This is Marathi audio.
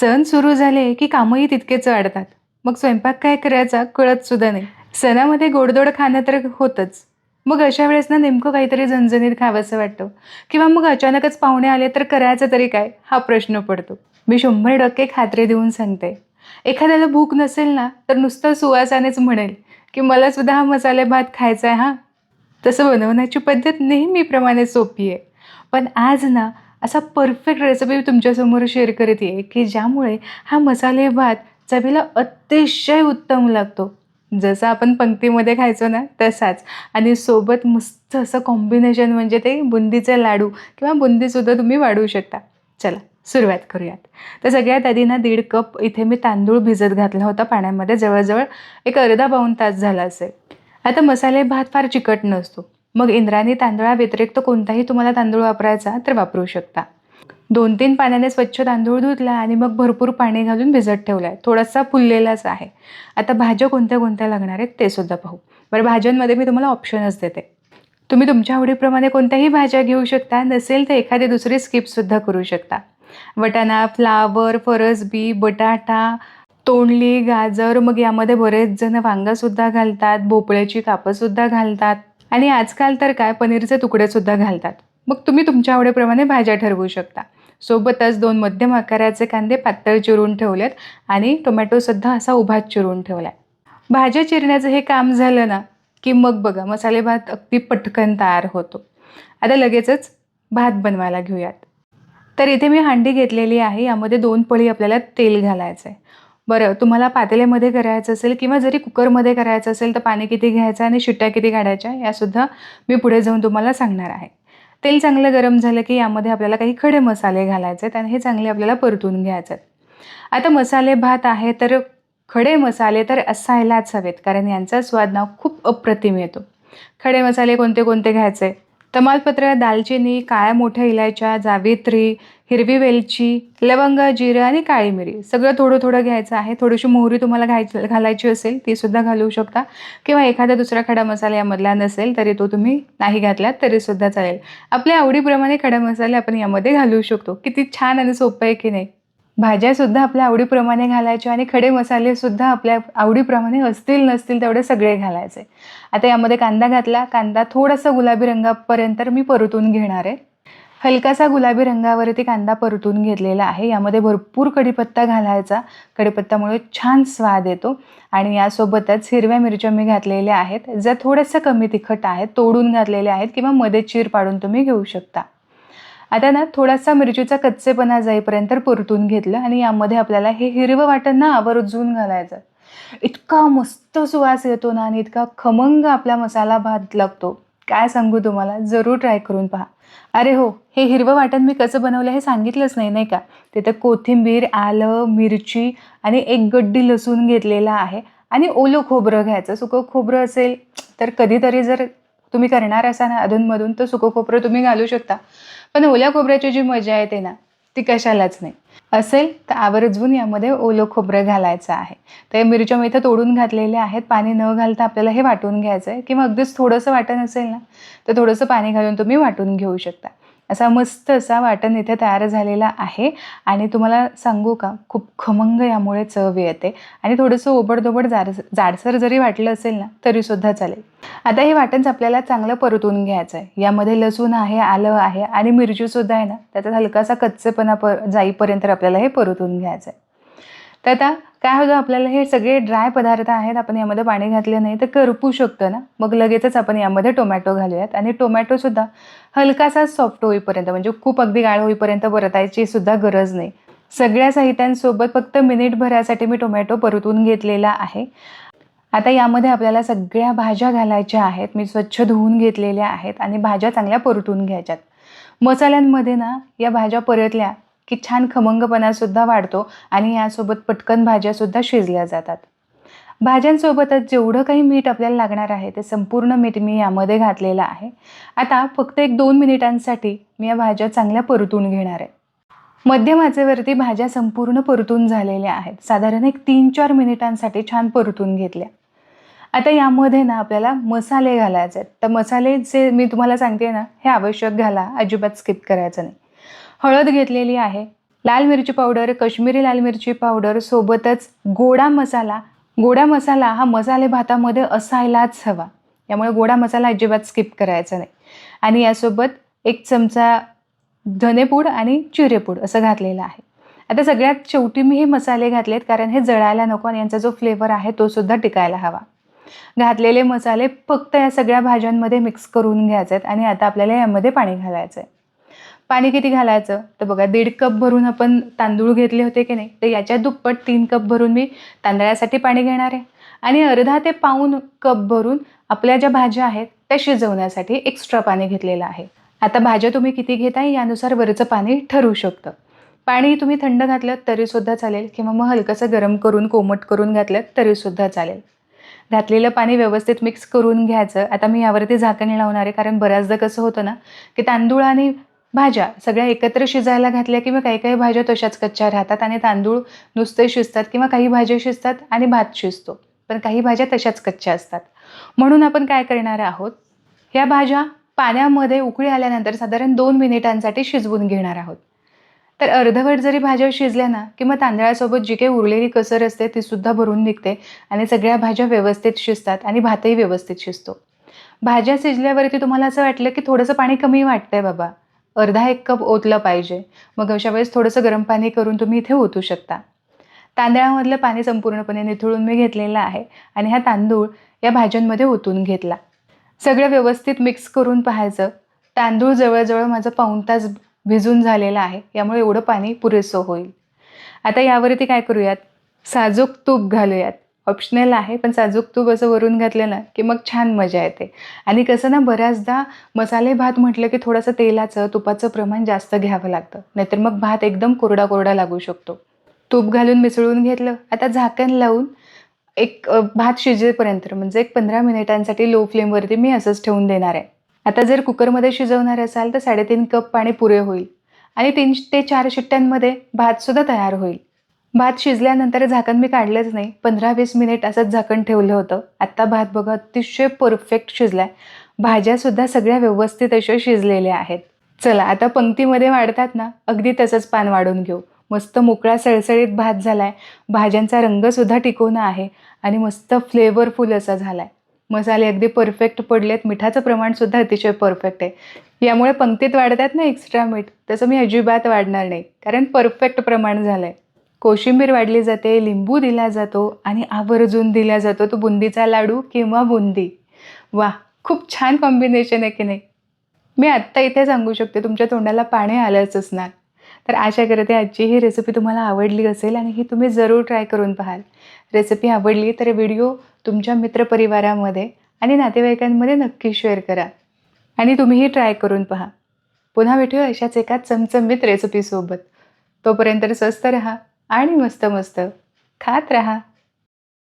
सण सुरू झाले की कामही तितकेच वाढतात. मग स्वयंपाक काय करायचा कळत सुद्धा नाही. सणामध्ये गोडदोड खाणं तर होतंच. मग अशा वेळेस ना नेमकं काहीतरी झणझणीत खावंसं वाटतं. किंवा मग अचानकच पाहुणे आले तर करायचं तरी काय? हा प्रश्न पडतो. मी शंभर टक्के खात्री देऊन सांगते. एखाद्याला भूक नसेल ना तर नुसतं सुवासानेच म्हणेल की मला सुद्धा हा मसाले भात खायचा आहे हा. तसं बनवण्याची पद्धत नेहमीप्रमाणे सोपी आहे. पण आज ना असा परफेक्ट रेसिपी तुमच्यासमोर शेअर करत आहे की ज्यामुळे हा मसाले भात चवीला अतिशय उत्तम लागतो. जसं आपण पंक्तीमध्ये खायचो ना तसाच. आणि सोबत मस्त असं कॉम्बिनेशन म्हणजे ते बुंदीचे लाडू किंवा बुंदीसुद्धा तुम्ही वाढवू शकता. चला सुरुवात करूयात. तर सगळ्यात आधी ना दीड कप इथे मी तांदूळ भिजत घातला होता पाण्यामध्ये. जवळजवळ एक अर्धा पाऊण तास झाला असेल. आता मसाले भात फार चिकट नसतो. मग इंद्रायणी तांदळाव्यतिरिक्त कोणताही तुम्हाला तांदूळ वापरायचा तर वापरू शकता. दोन तीन पाण्याने स्वच्छ तांदूळ धुतला आणि मग भरपूर पाणी घालून भिजत ठेवला आहे थोडासा फुललेलाच आहे. आता भाज्या कोणत्या कोणत्या लागणार आहेत ते सुद्धा पाहू. बरं भाज्यांमध्ये मी तुम्हाला ऑप्शनच देते. तुम्ही तुमच्या आवडीप्रमाणे कोणत्याही भाज्या घेऊ शकता. नसेल तर एखादी दुसरी स्किपसुद्धा करू शकता. वटाणा फ्लावर फरसबी बटाटा तोंडली गाजर मग यामध्ये बरेच जण वांगासुद्धा घालतात भोपळ्याची कापंसुद्धा घालतात. आणि आजकाल तर काय पनीरचे तुकडेसुद्धा घालतात. मग तुम्ही तुमच्या आवडीप्रमाणे भाज्या ठरवू शकता. सोबतच दोन मध्यम आकाराचे कांदे पातळ चिरून ठेवलेत आणि टोमॅटोसुद्धा असा उभाच चिरून ठेवला आहे भाज्या चिरण्याचं हे काम झालं ना की मग बघा मसाले भात अगदी पटकन तयार होतो. आता लगेचच भात बनवायला घेऊयात. तर इथे मी हांडी घेतलेली आहे यामध्ये दोन पळी आपल्याला तेल घालायचं आहे बरं तुम्हाला पातेल्यामध्ये करायचं असेल किंवा जरी कुकरमध्ये करायचं असेल तर पाणी किती घ्यायचं आणि शिट्ट्या किती काढायच्या यासुद्धा मी पुढे जाऊन तुम्हाला सांगणार आहे. तेल चांगलं गरम झालं की यामध्ये आपल्याला काही खडे मसाले घालायचे आहेत आणि हे चांगले आपल्याला परतून घ्यायचे आहेत. आता मसाले भात आहे तर खडे मसाले तर असायलाच हवेत कारण यांचा स्वाद ना खूप अप्रतिम येतो. खडे मसाले कोणते कोणते घ्यायचे? तमालपत्र दालचिनी काळ्या मोठ्या इलायच्या जावित्री हिरवी वेलची लवंग जिरं आणि काळी मिरी. सगळं थोडं थोडं घ्यायचं आहे. थोडीशी मोहरी तुम्हाला घ्यायची घालायची असेल ती सुद्धा घालू शकता. किंवा एखादा दुसरा खडा मसाला यामधला नसेल तरी तो तुम्ही नाही घातलात तरी सुद्धा चालेल. आपल्या आवडीप्रमाणे खडा मसाले आपण यामध्ये घालू शकतो. किती छान आणि सोपं आहे की नाही? भाज्यासुद्धा आपल्या आवडीप्रमाणे घालायच्या आणि खडे मसालेसुद्धा आपल्या आवडीप्रमाणे असतील नसतील तेवढे सगळे घालायचे. आता यामध्ये कांदा घातला. कांदा थोडासा गुलाबी रंगापर्यंत मी परतून घेणार आहे. हलकासा गुलाबी रंगावरती कांदा परतून घेतलेला आहे. यामध्ये भरपूर कढीपत्ता घालायचा. कढीपत्त्यामुळे छान स्वाद येतो. आणि यासोबतच हिरव्या मिरच्या मी घातलेल्या आहेत. ज्या थोड्याशा कमी तिखट आहेत तोडून घातलेल्या आहेत किंवा मध्ये चीर पाडून तुम्ही घेऊ शकता. आता ना थोडासा मिरचीचा कच्चेपणा जाईपर्यंत परतून घेतलं आणि यामध्ये आपल्याला हे हिरवं वाटण ना आवर्जून घालायचं. इतका मस्त सुवास येतो ना आणि इतका खमंग आपला मसाला भात लागतो. काय सांगू तुम्हाला? जरूर ट्राय करून पहा. अरे हो हे हिरवं वाटण मी कसं बनवलं हे सांगितलंच नाही नाही का? तिथं कोथिंबीर आलं मिरची आणि एक गड्डी लसूण घेतलेला आहे आणि ओलं खोबरं घ्यायचं. सुकं खोबरं असेल तर कधीतरी जर तुम्ही करणार असा ना अधूनमधून तर सुकं खोबरं तुम्ही घालू शकता. पण ओल्या खोबऱ्याची जी मजा येते ना ती कशालाच नाही. असेल तर आवर्जून यामध्ये ओलं खोबरं घालायचं आहे. तर मिरच्या मी इथं तोडून घातलेल्या आहेत. पाणी न घालता आपल्याला हे वाटून घ्यायचं आहे किंवा अगदीच थोडंसं वाटण असेल ना तर थोडंसं पाणी घालून तुम्ही वाटून घेऊ शकता. असा मस्त असा वाटण इथे तयार झालेला आहे. आणि तुम्हाला सांगू का खूप खमंग यामुळे चव येते. आणि थोडंसं ओबडधोबड जाड जाडसर जरी वाटलं असेल ना तरीसुद्धा चालेल. आता हे वाटणच आपल्याला चांगलं परतून घ्यायचं आहे यामध्ये लसूण आहे आलं आहे आणि मिरचीसुद्धा आहे ना त्याचा हलकासा कच्चेपणा प जाईपर्यंत आपल्याला हे परतून घ्यायचं आहे तर आता काय होतं आपल्याला हे सगळे ड्राय पदार्थ आहेत आपण यामध्ये पाणी घातले नाही तर करपू शकतो ना? मग लगेचच आपण यामध्ये टोमॅटो घालूयात. आणि टोमॅटोसुद्धा हलकासा सॉफ्ट होईपर्यंत म्हणजे खूप अगदी गाळ होईपर्यंत परतायची सुद्धा गरज नाही. सगळ्या साहित्यांसोबत फक्त मिनिटभरासाठी मी टोमॅटो परतून घेतलेला आहे. आता यामध्ये आपल्याला सगळ्या भाज्या घालायच्या आहेत मी स्वच्छ धुवून घेतलेल्या आहेत आणि भाज्या चांगल्या परतून घ्यायच्यात. मसाल्यांमध्ये ना या भाज्या परतल्या की छान खमंगपणासुद्धा वाढतो आणि यासोबत पटकन भाज्यासुद्धा शिजल्या जातात. भाज्यांसोबतच जेवढं काही मीठ आपल्याला लागणार आहे ते संपूर्ण मीठ मी यामध्ये घातलेलं आहे. आता फक्त एक दोन मिनिटांसाठी मी या भाज्या चांगल्या परतून घेणार आहे. मध्यम आचेवरती भाज्या संपूर्ण परतून झालेल्या आहेत. साधारण एक तीन चार मिनिटांसाठी छान परतून घेतल्या. आता यामध्ये ना आपल्याला मसाले घालायचे आहेत. तर मसाले जे मी तुम्हाला सांगते ना हे आवश्यक घाला. अजिबात स्किप करायचं नाही. हळद घेतलेली आहे. लाल मिरची पावडर कश्मीरी लाल मिरची पावडर सोबतच गोडा मसाला. गोडा मसाला हा मसाले भातामध्ये असायलाच हवा. यामुळे गोडा मसाला अजिबात स्किप करायचा नाही. आणि यासोबत एक चमचा धनेपूड आणि चिरेपूड असं घातलेलं आहे. आता सगळ्यात शेवटी मी हे मसाले घातलेत कारण हे जळायला नको आणि यांचा जो फ्लेवर आहे तो सुद्धा टिकायला हवा. घातलेले मसाले फक्त या सगळ्या भाज्यांमध्ये मिक्स करून घ्यायचे आहेत आणि आता आपल्याला यामध्ये पाणी घालायचं आहे पाणी किती घालायचं? तर बघा दीड कप भरून आपण तांदूळ घेतले होते की नाही तर याच्या दुप्पट तीन कप भरून मी तांदळासाठी पाणी घेणार आहे. आणि अर्धा ते पाऊन कप भरून आपल्या ज्या भाज्या आहेत त्या शिजवण्यासाठी एक्स्ट्रा पाणी घेतलेलं आहे. आता भाज्या तुम्ही किती घेताय यानुसार वरचं पाणी ठरू शकतं. पाणी तुम्ही थंड घातलं तरीसुद्धा चालेल किंवा मग हलकंसं गरम करून कोमट करून घातलं तरीसुद्धा चालेल. घातलेलं पाणी व्यवस्थित मिक्स करून घ्यायचं. आता मी यावरती झाकण लावणार आहे कारण बऱ्याचदा कसं होतं ना की तांदूळ आणि भाज्या सगळ्या एकत्र शिजायला घातल्या किंवा काही काही भाज्या तशाच कच्च्या राहतात आणि तांदूळ नुसते शिजतात किंवा काही भाज्या शिजतात आणि भात शिजतो पण काही भाज्या तशाच कच्च्या असतात. म्हणून आपण काय करणार आहोत? या भाज्या पाण्यामध्ये उकळी आल्यानंतर साधारण दोन मिनिटांसाठी शिजवून घेणार आहोत. तर अर्धवट जरी भाज्या शिजल्या ना किंवा तांदळासोबत जी काही उरलेली कसर असते ती सुद्धा भरून निघते आणि सगळ्या भाज्या व्यवस्थित शिजतात आणि भातही व्यवस्थित शिजतो. भाज्या शिजल्यावरती तुम्हाला असं वाटलं की थोडंसं पाणी कमी वाटतंय बाबा. अर्धा एक कप ओतलं पाहिजे. मग अशा वेळेस थोडंसं गरम पाणी करून तुम्ही इथे ओतू शकता. तांदळामधलं पाणी संपूर्णपणे निथळून मी घेतलेलं आहे आणि हा तांदूळ या भाज्यांमध्ये ओतून घेतला. सगळं व्यवस्थित मिक्स करून पाहायचं. तांदूळ जवळजवळ माझं पाऊण तास भिजून झालेला आहे. यामुळे एवढं पाणी पुरेसं होईल. आता यावरती काय करूयात? साजूक तूप घालूयात. ऑप्शनल आहे पण साजूक तूप असं वरून घातलं ना की मग छान मजा येते. आणि कसं ना बऱ्याचदा मसाले भात म्हटलं की थोडंसं तेलाचं तुपाचं प्रमाण जास्त घ्यावं लागतं. नाहीतर मग भात एकदम कोरडा कोरडा लागू शकतो. तूप घालून मिसळून घेतलं आता झाकण लावून एक भात शिजेपर्यंत म्हणजे एक पंधरा मिनिटांसाठी लो फ्लेमवरती मी असंच ठेवून देणार आहे. आता जर कुकरमध्ये शिजवणार असाल तर साडेतीन कप पाणी पुरे होईल. आणि तीन ते चार शिट्ट्यांमध्ये भातसुद्धा तयार होईल. भात शिजल्यानंतर झाकण मी काढलंच नाही. पंधरा वीस मिनिट असंच झाकण ठेवलं होतं. आत्ता भात बघा अतिशय परफेक्ट शिजलाय. भाज्यासुद्धा सगळ्या व्यवस्थित अशा शिजलेल्या आहेत. चला आता पंक्तीमध्ये वाढतात ना अगदी तसंच पान वाढून घेऊ. मस्त मोकळा सळसळीत भात झालाय. भाज्यांचा रंगसुद्धा टिकवून आहे आणि मस्त फ्लेवरफुल असा झालाय. मसाले अगदी परफेक्ट पडलेत. मिठाचं प्रमाणसुद्धा अतिशय परफेक्ट आहे. यामुळे पंक्तीत वाढतात ना एक्स्ट्रा मीठ? तसं मी अजिबात वाढणार नाही. कारण परफेक्ट प्रमाण झालं आहे कोशिंबीर वाढली जाते लिंबू दिला जातो आणि आवर्जून दिला जातो तो बुंदीचा लाडू किंवा बुंदी. वा खूप छान कॉम्बिनेशन आहे की नाही? मी आत्ता इथे सांगू शकते तुमच्या तोंडाला पाणी आलंच असणार. तर आशा करते आजची ही रेसिपी तुम्हाला आवडली असेल आणि ही तुम्ही जरूर ट्राय करून पाहाल. रेसिपी आवडली तर व्हिडिओ तुमच्या मित्रपरिवारामध्ये आणि नातेवाईकांमध्ये नक्की शेअर करा. आणि तुम्हीही ट्राय करून पहा. पुन्हा भेटूया अशाच एका चमचमीत रेसिपीसोबत तोपर्यंत स्वस्त रहा. आणि मस्त मस्त. खात रहा.